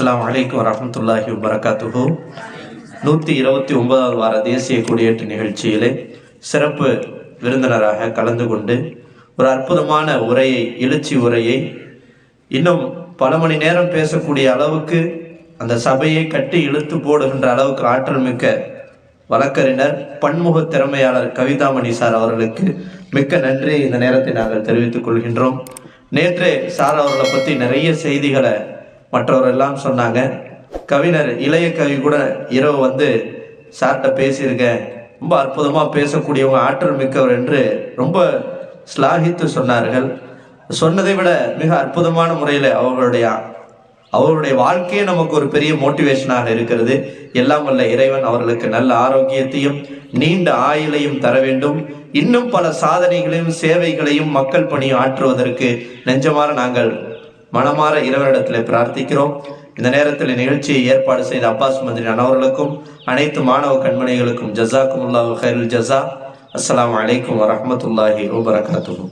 அஸ்லாம் அலைக்கும் வரமத்துல்லாஹி வரகாத்துஹோ நூற்றி இருபத்தி ஒன்பதாவது வார தேசிய கொடியேற்று நிகழ்ச்சியிலே சிறப்பு விருந்தினராக கலந்து கொண்டு ஒரு அற்புதமான உரையை எழுச்சி உரையை இன்னும் பல மணி நேரம் பேசக்கூடிய அளவுக்கு அந்த சபையை கட்டி இழுத்து போடுகின்ற அளவுக்கு ஆற்றல் மிக்க வழக்கறிஞர் பன்முக திறமையாளர் கவிதாமணி சார் அவர்களுக்கு மிக்க நன்றி இந்த நேரத்தை நாங்கள் தெரிவித்துக் கொள்கின்றோம். நேற்றே சார் அவர்களை பற்றி நிறைய செய்திகளை மற்றவர் எல்லாம் சொன்னாங்க. கவிஞர் இளைய கவி கூட இரவு வந்து சார்கிட்ட பேசியிருக்கேன். ரொம்ப அற்புதமாக பேசக்கூடியவங்க ஆற்றல் மிக்கவர் என்று ரொம்ப ஸ்லாகித்து சொன்னார்கள். சொன்னதை விட மிக அற்புதமான முறையில் அவர்களுடைய அவருடைய வாழ்க்கையே நமக்கு ஒரு பெரிய மோட்டிவேஷனாக இருக்கிறது. எல்லாம் வல்ல இறைவன் அவர்களுக்கு நல்ல ஆரோக்கியத்தையும் நீண்ட ஆயுளையும் தர வேண்டும். இன்னும் பல சாதனைகளையும் சேவைகளையும் மக்கள் பணி ஆற்றுவதற்கு நெஞ்சமாக நாங்கள் மனமாற இறைவனிடத்தில் பிரார்த்திக்கிறோம். இந்த நேரத்தில் நிகழ்ச்சியை ஏற்பாடு செய்த அப்பாஸ் மந்திரி அனவர்களுக்கும் அனைத்து மாணவ கண்மணிகளுக்கும் ஜசாக்கும் உல்லாஹ் ஹைருல் ஜசா அஸ்லாம் அலைக்கும் வரமத்துல்லாஹி வபரகாத்துஹு.